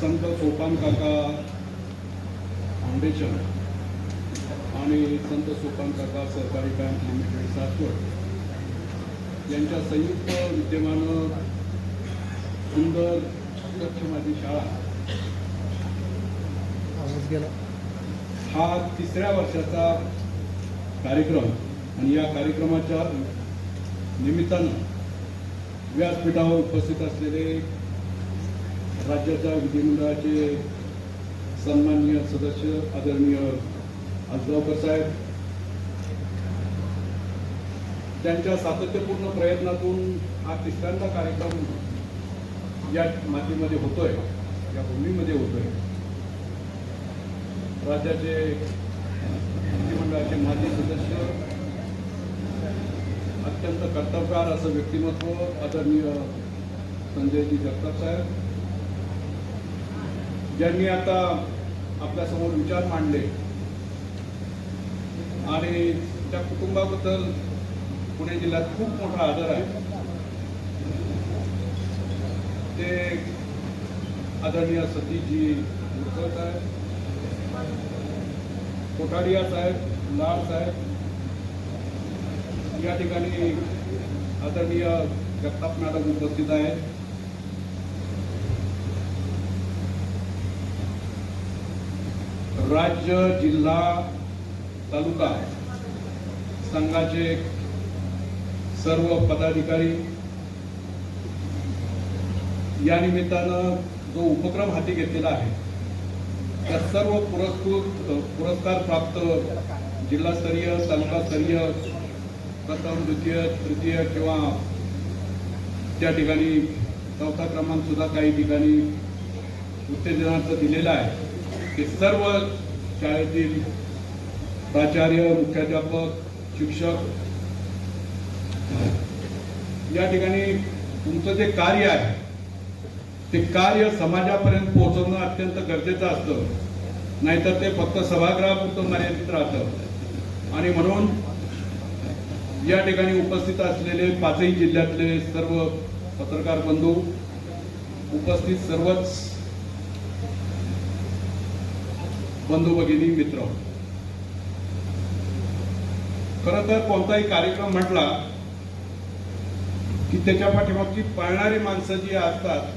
संत सोपान काका फाउंडेशन आणि संत सोपान काका सहकारी बँक लिमिटेड सासवड यांच्या संयुक्त विद्यमानं सुंदर लक्ष माझी शाळा. हा तिसऱ्या वर्षाचा कार्यक्रम आणि या कार्यक्रमाच्या निमित्तानं व्यासपीठावर उपस्थित असलेले राज्याच्या विधिमंडळाचे सन्माननीय सदस्य आदरणीय आजगावकर साहेब त्यांच्या सातत्यपूर्ण प्रयत्नातून हा तिसऱ्यांदा कार्यक्रम या मातीमध्ये होतोय या भूमीमध्ये होतोय. राज्याचे विधिमंडळाचे माजी सदस्य अत्यंत कर्तव्यकार असं व्यक्तिमत्व आदरणीय संजयजी जगताप साहेब ज्यांनी आता आपल्यासमोर विचार मांडले आणि त्या कुटुंबाबद्दल पुणे जिल्ह्यात खूप मोठा आदर आहे. ते आदरणीय सतीजी मुरकर साहेब कोठारिया साहेब लाड साहेब या ठिकाणी आदरणीय जगताप मॅडम उपस्थित आहेत. राज्य जिल्हा तालुका संघाचे सर्व पदाधिकारी या निमित्तानं जो उपक्रम हाती घेतलेला आहे त्या सर्व पुरस्कृत पुरस्कार प्राप्त जिल्हास्तरीय तालुकास्तरीय प्रथम द्वितीय तृतीय किंवा त्या ठिकाणी चौथा क्रमांक सुद्धा काही ठिकाणी उत्तेजनार्थ दिलेला आहे. हे सर्व शाळेतील प्राचार्य मुख्याध्यापक शिक्षक या ठिकाणी तुमचं जे कार्य आहे ते कार्य समाजापर्यंत पोहोचवणं अत्यंत गरजेचं असतं. नाहीतर ते फक्त सभागृहापुरतं मर्यादित राहतं. आणि म्हणून या ठिकाणी उपस्थित असलेले पाचही जिल्ह्यातले सर्व पत्रकार बंधू उपस्थित सर्वच बंधू भगिनी मित्र. खर तर कोणताही कार्यक्रम म्हटला की त्याच्या पाठीमागची पाळणारी माणसं जी असतात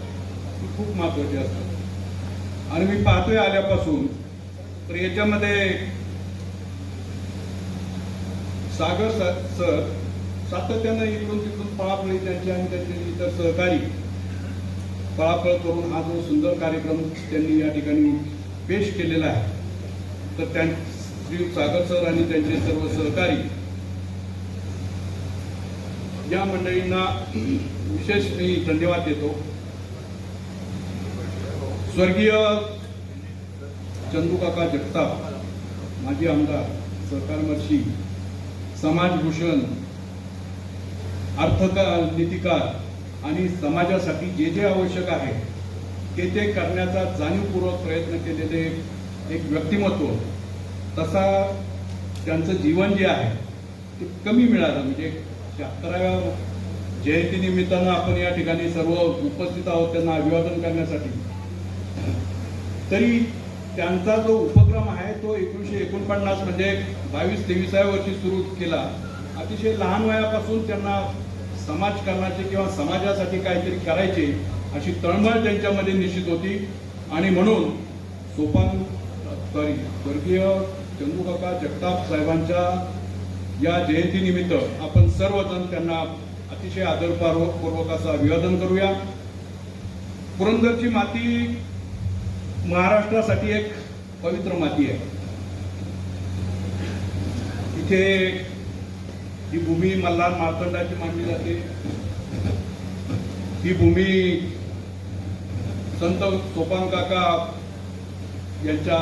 ती खूप महत्वाची असतात. आणि मी पाहतोय आल्यापासून तर याच्यामध्ये सागर सर सातत्यानं इकडून तिकडून पळापळी त्यांची आणि त्यांचे इतर सहकारी पळापळ करून हा जो सुंदर कार्यक्रम त्यांनी या ठिकाणी पेश केलेला आहे. तर त्या श्री सागर सर आणि त्यांचे सर्व सहकारी या मंडळींना विशेष मी धन्यवाद देतो. स्वर्गीय चंदूकाका जगताप माजी आमदार सरकारमर्शी समाजभूषण अर्थकार नीतिकार आणि समाजासाठी जे जे आवश्यक आहे ते ते करण्याचा जाणीवपूर्वक प्रयत्न केलेले एक व्यक्तिमत्व. तसा त्यांचं जीवन जे आहे ते कमी मिळालं. म्हणजे शहात्तराव्या जयंतीनिमित्तानं आपण या ठिकाणी सर्व उपस्थित आहोत त्यांना अभिवादन करण्यासाठी. तरी त्यांचा जो उपक्रम आहे तो एकोणीशे एकोणपन्नास म्हणजे बावीस तेविसाव्या वर्षी सुरू केला. अतिशय लहान वयापासून त्यांना समाजकारणाचे किंवा समाजासाठी काहीतरी करायचे अशी तळमळ त्यांच्यामध्ये निश्चित होती. आणि म्हणून सोपान सॉरी स्वर्गीय चंदूकाका जगताप साहेबांच्या या जयंतीनिमित्त आपण सर्वजण त्यांना अतिशय आदरपूर्वक असं अभिवादन करूया. पुरंदरची माती महाराष्ट्रासाठी एक पवित्र माती आहे. इथे ही भूमी मल्हार मार्तंडाची मानली जाते. ही भूमी संत सोपान काका यांच्या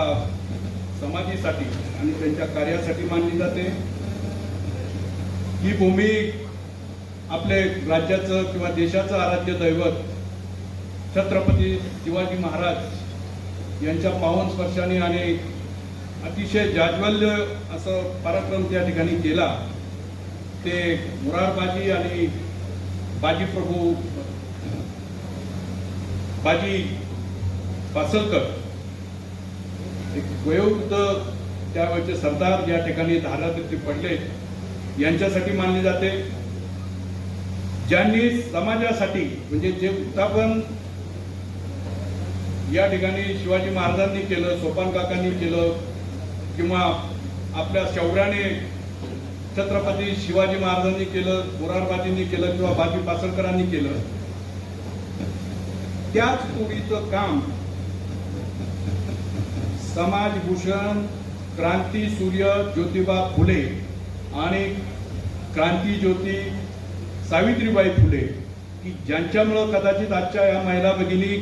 समाधीसाठी आणि त्यांच्या कार्यासाठी मानली जाते. ही भूमी आपले राज्याचं किंवा देशाचं आराध्य दैवत छत्रपती शिवाजी महाराज यांच्या पावन स्पर्शाने आणि अतिशय जाज्वल्य असं पराक्रम त्या ठिकाणी केला. ते मुरारबाजी आणि बाजी प्रभू बाजी पासलकर वयोवृद्ध त्यावेळेचे सरदार या ठिकाणी धारातीर्थी पडले यांच्यासाठी मानले जाते. ज्यांनी समाजासाठी म्हणजे जे उत्थापन या ठिकाणी शिवाजी महाराजांनी केलं सोपान काकांनी केलं किंवा आपल्या शौर्याने छत्रपती शिवाजी महाराजांनी केलं मोरारबाजींनी केलं किंवा बाजी पासळकरांनी केलं त्याच टोळीचं काम समाजभूषण क्रांती सूर्य ज्योतिबा फुले आणि क्रांती ज्योती सावित्रीबाई फुले की ज्यांच्यामुळं कदाचित आजच्या या महिला भगिनी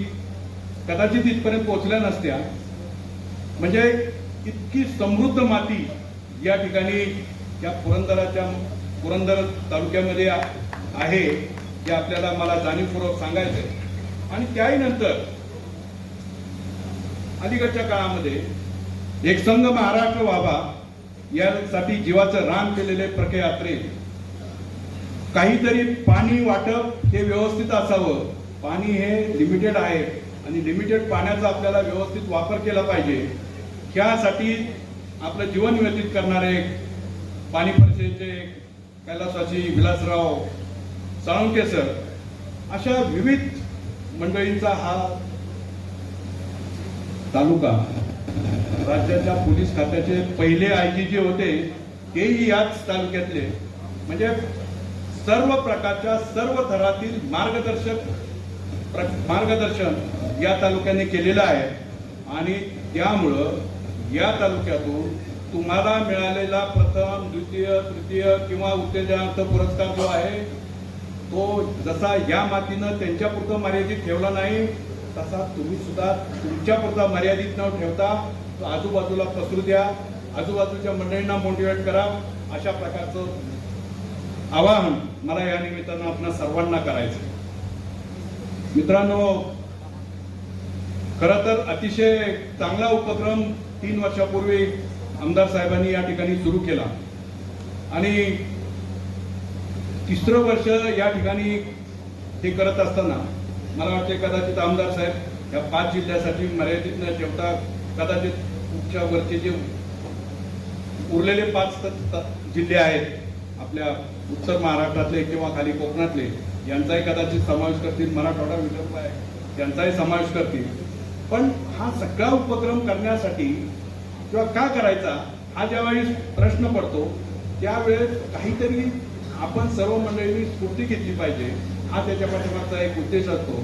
कदाचित इथपर्यंत पोहोचल्या नसत्या म्हणजे इतकी समृद्ध माती या ठिकाणी या पुरंदराच्या पुरंदर तालुक्यामध्ये आहे हे आपल्याला मला जाणीवपूर्वक सांगायचं आहे. आणि त्याही नंतर अलीकडच्या काळामध्ये एक संघ महाराष्ट्र व्हावा यासाठी जीवाचं रान केलेले प्रके यात्रे काहीतरी पाणी वाटप हे व्यवस्थित असावं. पाणी हे लिमिटेड आहे आणि लिमिटेड पाण्याचा आपल्याला व्यवस्थित वापर केला पाहिजे. ह्यासाठी आपलं जीवन व्यतीत करणारे पाणी परिषदेचे कैलासवासी विलासराव साळुंके सर अशा विविध मंडळींचा हा तालुका राज्याच्या पोलीस खात्याचे पहिले आय जी जे होते तेही याच तालुक्यातले. म्हणजे सर्व प्रकारच्या सर्व थरातील मार्गदर्शक मार्गदर्शन या तालुक्याने केलेलं आहे. आणि त्यामुळं या तालुक्यातून तुम्हाला मिळालेला प्रथम द्वितीय तृतीय किंवा उत्तेजनार्थ पुरस्कार जो आहे तो जसा या मातीनं त्यांच्यापुरतं मर्यादित ठेवला नाही तसा तुम्ही सुद्धा तुमच्यापुरता मर्यादित न ठेवता आजूबाजूला पसरू द्या. आजूबाजूच्या मंडळींना मोटिवेट करा. अशा प्रकारचं आवाहन मला या निमित्तानं आपल्या सर्वांना करायचं. मित्रांनो खर तर अतिशय चांगला उपक्रम तीन वर्षापूर्वी आमदार साहेबांनी या ठिकाणी सुरू केला. आणि तिसरं वर्ष या ठिकाणी हे करत असताना मला वाटते कदाचित आमदार साहेब या पाच जिल्ह्यासाठी मर्यादित न ठेवता कदाचित पुढच्या वरचे जे उरलेले पाच जिल्हे आहेत आपल्या उत्तर महाराष्ट्रातले किंवा खाली कोकणातले यांचाही कदाचित समावेश करतील. मराठवाडा विदर्भ आहे त्यांचाही समावेश करतील. पण हा सगळा उपक्रम करण्यासाठी किंवा का करायचा हा ज्यावेळी प्रश्न पडतो त्यावेळेस काहीतरी आपण सर्व मंडळींनी स्फूर्ती घेतली पाहिजे. हा त्याच्या पाठीमागचा एक उद्देश असतो.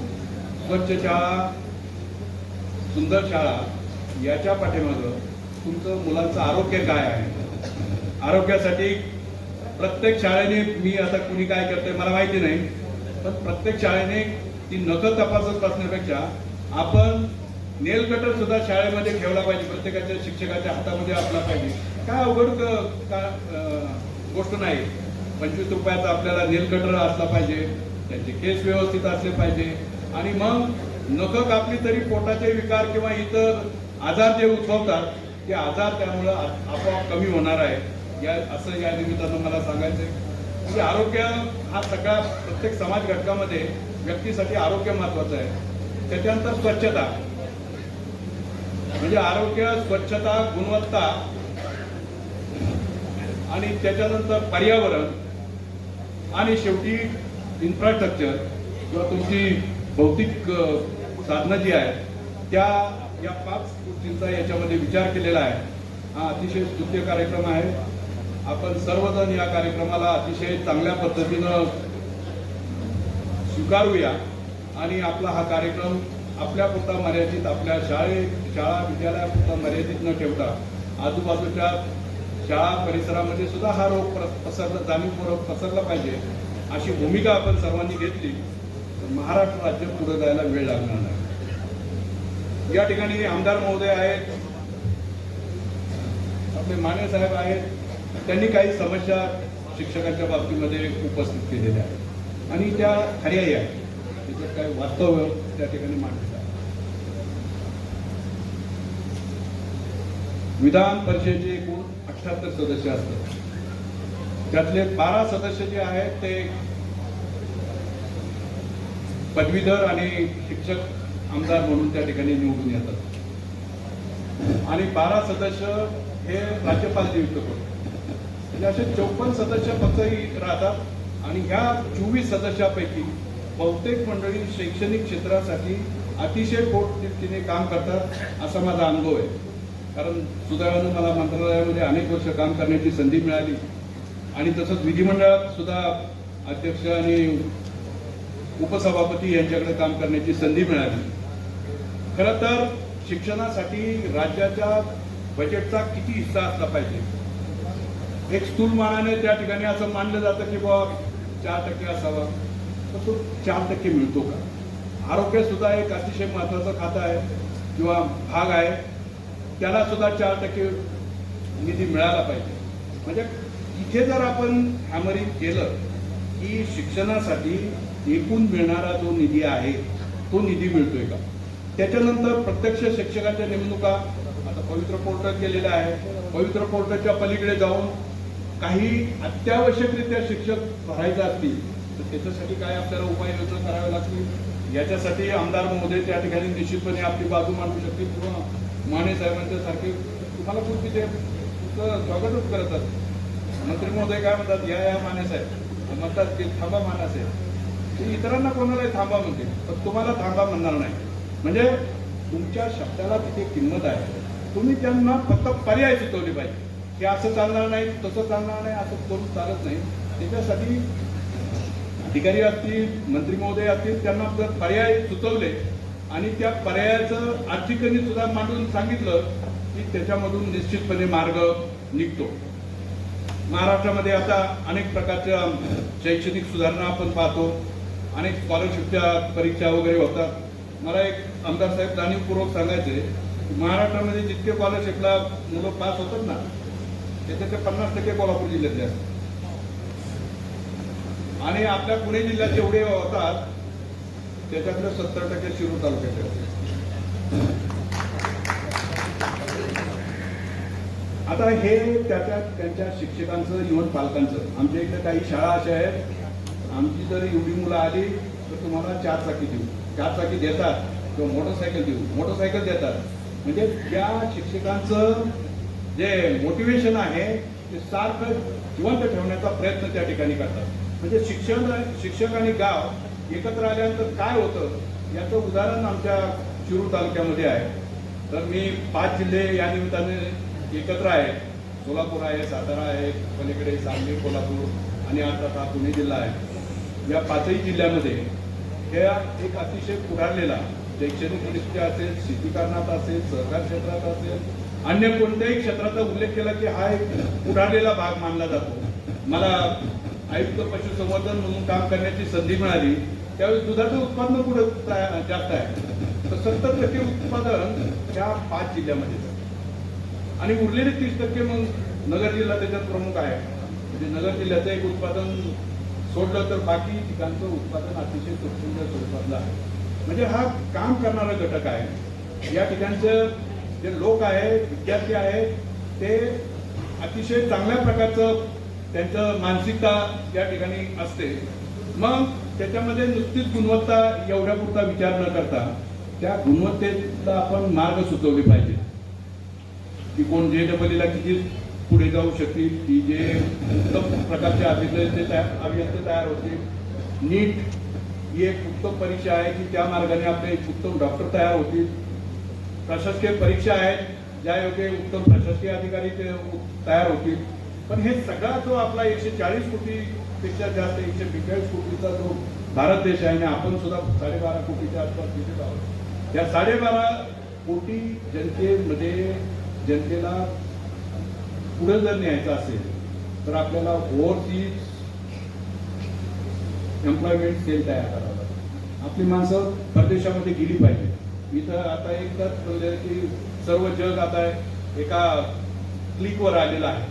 स्वच्छ शाळा सुंदर शाळा याच्या पाठीमागं तुमचं मुलांचं आरोग्य काय आहे? आरोग्यासाठी प्रत्येक शाळेने मी आता कुणी काय करते मला माहिती नाही पण प्रत्येक शाळेने ती नकल तपासत असण्यापेक्षा आपण नेल कटर सुद्धा शाळेमध्ये ठेवला पाहिजे प्रत्येकाच्या शिक्षकाच्या हातामध्ये असला पाहिजे. काय अवघड का गोष्ट नाही. पंचवीस रुपयाचा आपल्याला नेल कटर असला पाहिजे. त्यांचे केस व्यवस्थित असले पाहिजे. आणि मग नख कापली तरी पोटाचे विकार किंवा इतर आजार जे उद्भवतात ते आजार त्यामुळं आपोआप कमी होणार आहे या असं या निमित्तानं मला सांगायचं आहे म्हणजे आरोग्य हा सगळा प्रत्येक समाज घटकामध्ये व्यक्तीसाठी आरोग्य महत्वाचं आहे. त्याच्यानंतर स्वच्छता. म्हणजे आरोग्य स्वच्छता गुणवत्ता आणि त्याच्यानंतर पर्यावरण आणि शेवटी इन्फ्रास्ट्रक्चर किंवा तुमची भौतिक साधनं जी आहेत त्या या पाच गोष्टींचा याच्यामध्ये विचार केलेला आहे. हा अतिशय स्तुत्य कार्यक्रम आहे. आपण सर्वजण या कार्यक्रमाला अतिशय चांगल्या पद्धतीनं स्वीकारूया आणि आपला हा कार्यक्रम आपल्यापुरता मर्यादित आपल्या शाळे शाळा विद्यालयापुरता मर्यादित न ठेवता आजूबाजूच्या शाळा परिसरामध्ये सुद्धा हा रोग पसरला जाणीवपूर्वक पसरला पाहिजे. अशी भूमिका आपण सर्वांनी घेतली तर महाराष्ट्र राज्य पुढे जायला वेळ लागणार नाही. या ठिकाणी आमदार महोदय आहेत आपले माने साहेब आहेत त्यांनी काही समस्या शिक्षकांच्या बाबतीमध्ये उपस्थित केलेल्या आहेत. आणि त्या खऱ्याही आहेत. त्याच्यात काही वास्तव्य त्या ठिकाणी मांडलेलं विधान परिषदेचे एकूण अठ्याहत्तर सदस्य असतात. त्यातले बारा सदस्य जे आहेत ते पदवीधर आणि शिक्षक आमदार म्हणून त्या ठिकाणी निवडून येतात. आणि बारा सदस्य हे राज्यपाल नियुक्त करतो म्हणजे असे चौपन्न सदस्य फक्तही राहतात आणि ह्या चोवीस सदस्यापैकी बहुतेक मंडळी शैक्षणिक क्षेत्रासाठी अतिशय पोटतिडकीने काम करतात असा माझा अनुभव आहे. कारण सुदैवानं मला मंत्रालयामध्ये अनेक वर्ष काम करण्याची संधी मिळाली. आणि तसंच विधिमंडळात सुद्धा अध्यक्ष आणि उपसभापती यांच्याकडे काम करण्याची संधी मिळाली. खरं तर शिक्षणासाठी राज्याच्या बजेटचा किती हिस्सा असला पाहिजे? एक स्थूल मानाने त्या ठिकाणी असं मानलं जातं की बाबा चार टक्के असावा. तर तो चार टक्के मिळतो का? आरोग्य सुद्धा एक अतिशय महत्वाचं खातं आहे किंवा भाग आहे. त्याला सुद्धा चार टक्के निधी मिळाला पाहिजे. म्हणजे इथे जर आपण हॅमरिंग केलं की शिक्षणासाठी एकूण मिळणारा जो निधी आहे तो निधी मिळतोय का? त्याच्यानंतर प्रत्यक्ष शिक्षकाच्या नेमणुका आता पवित्र पोर्टल केलेलं आहे. पवित्र पोर्टलच्या पलीकडे जाऊन काही अत्यावश्यकरित्या शिक्षक भरायचे असतील तर त्याच्यासाठी काय आपल्याला उपाययोजना कराव्या लागतील? याच्यासाठी आमदार महोदय त्या ठिकाणी निश्चितपणे आपली बाजू मांडू शकतील किंवा माने साहेबांच्या सारखे तुम्हाला पूर्वी ते स्वागतच करतात मंत्री महोदय काय म्हणतात? या या माने साहेब. म्हणतात की थांबा माना साहेब. ते इतरांना कोणालाही थांबा म्हणते पण तुम्हाला थांबा म्हणणार नाही. म्हणजे तुमच्या शब्दाला तिथे किंमत आहे. तुम्ही त्यांना फक्त पर्याय सुचवले पाहिजे. की असं चालणार नाही तसं चालणार नाही असं करून चालत नाही. त्याच्यासाठी अधिकारी असतील मंत्री महोदय असतील त्यांना जर पर्याय सुचवले आणि त्या पर्यायाचं आर्थिकांनी सुद्धा मांडून सांगितलं की त्याच्यामधून निश्चितपणे मार्ग निघतो. महाराष्ट्रामध्ये आता अनेक प्रकारच्या शैक्षणिक सुधारणा आपण पाहतो. अनेक स्कॉलरशिपच्या परीक्षा वगैरे होतात. मला एक आमदार साहेब जाणीवपूर्वक सांगायचे महाराष्ट्रामध्ये जितके स्कॉलरशिपला मुलं पास होतात ना त्याच्यातले पन्नास टक्के कोल्हापूर जिल्ह्यातले असतात. आणि आपल्या पुणे जिल्ह्यात जेवढे होतात त्याच्यातले सत्तर टक्के शिरूर तालुक्याचे असतात. आता हे त्याच्या त्यांच्या शिक्षकांचं इव्हन पालकांचं. आमच्या इकडे काही शाळा अशा आहेत आमची जर एवढी मुलं आली तर तुम्हाला चार चाकी देऊ. चार चाकी देतात किंवा मोटरसायकल देऊ. मोटरसायकल देतात. म्हणजे त्या शिक्षकांचं जे मोटिवेशन आहे ते सारखं जिवंत ठेवण्याचा प्रयत्न त्या ठिकाणी करतात. म्हणजे शिक्षण शिक्षक आणि गाव एकत्र आल्यानंतर काय होतं? याचं उदाहरण आमच्या शिरूर तालुक्यामध्ये आहे. तर मी पाच जिल्हे या निमित्ताने एकत्र आहेत सोलापूर आहे सातारा आहे पलीकडे सांगली कोल्हापूर आणि आता हा पुणे जिल्हा आहे. या पाचही जिल्ह्यामध्ये ह्या एक अतिशय पुढारलेला शैक्षणिकदृष्ट्या असेल शेतीकारणात असेल सहकार क्षेत्रात असेल अन्य कोणत्याही क्षेत्राचा उल्लेख केला की हा एक पुढारलेला भाग मानला जातो. मला आयुक्त पशुसंवर्धन म्हणून काम करण्याची संधी मिळाली त्यावेळी दुधाचं उत्पादन पुढे जास्त आहे? तर सत्तर टक्के उत्पादन ह्या पाच जिल्ह्यामध्ये. जातं. आणि उरलेले तीस टक्के मग नगर जिल्हा त्याच्यात प्रमुख आहे. म्हणजे नगर जिल्ह्याचं एक उत्पादन सोडलं तर बाकी ठिकाणचं उत्पादन अतिशय तुटपुंज स्वरूपातलं आहे. म्हणजे हा काम करणारा घटक आहे. या ठिकाणचं जे लोक आहे विद्यार्थी आहे ते अतिशय चांगल्या प्रकारचं त्यांचं मानसिकता या ठिकाणी असते. मग त्याच्यामध्ये नुसतीच गुणवत्ता एवढ्यापुरता विचार न करता त्या गुणवत्तेला आपण मार्ग सुचवले पाहिजे की कोण जे डबलीला किती पुढे जाऊ शकतील की जे उत्तम प्रकारचे अभियंते तयार अभियंते तयार होतील. नीट ही एक उत्तम परीक्षा आहे की त्या मार्गाने आपले एक उत्तम डॉक्टर तयार होतील. प्रशासकीय परीक्षा आहेत ज्या योग्य उत्तम प्रशासकीय अधिकारी ते तयार होतील. पण हे सगळा जो आपला एकशे चाळीस कोटीपेक्षा जास्त एकशे बेचाळीस कोटीचा जो भारत देश आहे आणि आपण सुद्धा साडेबारा कोटीच्या आसपास दिसत आहोत. या साडेबारा कोटी जनतेमध्ये जनतेला पुढे जर न्यायचं असेल तर आपल्याला ओव्हरसीज एम्प्लॉयमेंट सेल तयार करावं लागेल. आपली माणसं परदेशामध्ये गेली पाहिजे. इथं आता एकदाच म्हणजे की सर्व जग आता एका क्लिकवर आलेलं आहे.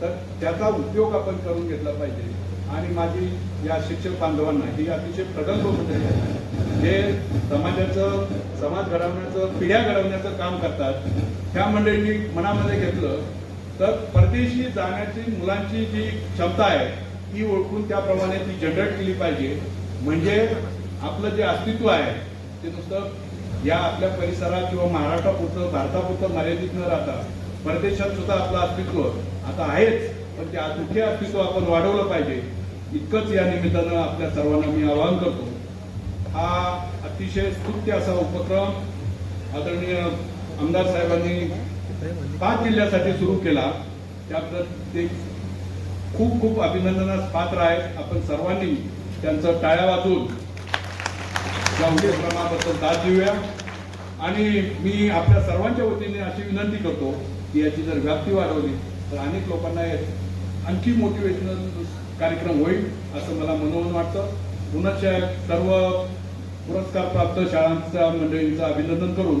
तर त्याचा उपयोग आपण करून घेतला पाहिजे. आणि माझी या शिक्षक बांधवांना ही अतिशय प्रगल्भ मंडळी आहे. जे समाजाचं समाज घडवण्याचं पिढ्या घडवण्याचं काम करतात त्या मंडळींनी मनामध्ये घेतलं तर परदेशी जाण्याची मुलांची जी क्षमता आहे ती ओळखून त्याप्रमाणे ती जनरेट केली पाहिजे. म्हणजे आपलं जे अस्तित्व आहे ते नुसतं या आपल्या परिसरात किंवा महाराष्ट्रापुरतं भारतापुरतं मर्यादित न राहता परदेशात सुद्धा आपलं अस्तित्व आता आहेच पण ते अद्वितीय अस्तित्व आपण वाढवलं पाहिजे. इतकंच या निमित्तानं आपल्या सर्वांना मी आवाहन करतो. हा अतिशय स्तुत्य असा उपक्रम आदरणीय आमदार साहेबांनी पाच जिल्ह्यासाठी सुरू केला. त्याबद्दल ते खूप खूप अभिनंदनास पात्र आहेत. आपण सर्वांनी त्यांचं टाळ्या वाजून या उपक्रमाबद्दल दाद देऊया. आणि मी आपल्या सर्वांच्या वतीने अशी विनंती करतो की याची जर व्याप्ती वाढवली तर अनेक लोकांना आणखी मोटिवेशनल कार्यक्रम होईल असं मला मनोमन वाटतं. पुनश्च सर्व पुरस्कार प्राप्त शाळांच्या मंडळींचं अभिनंदन करून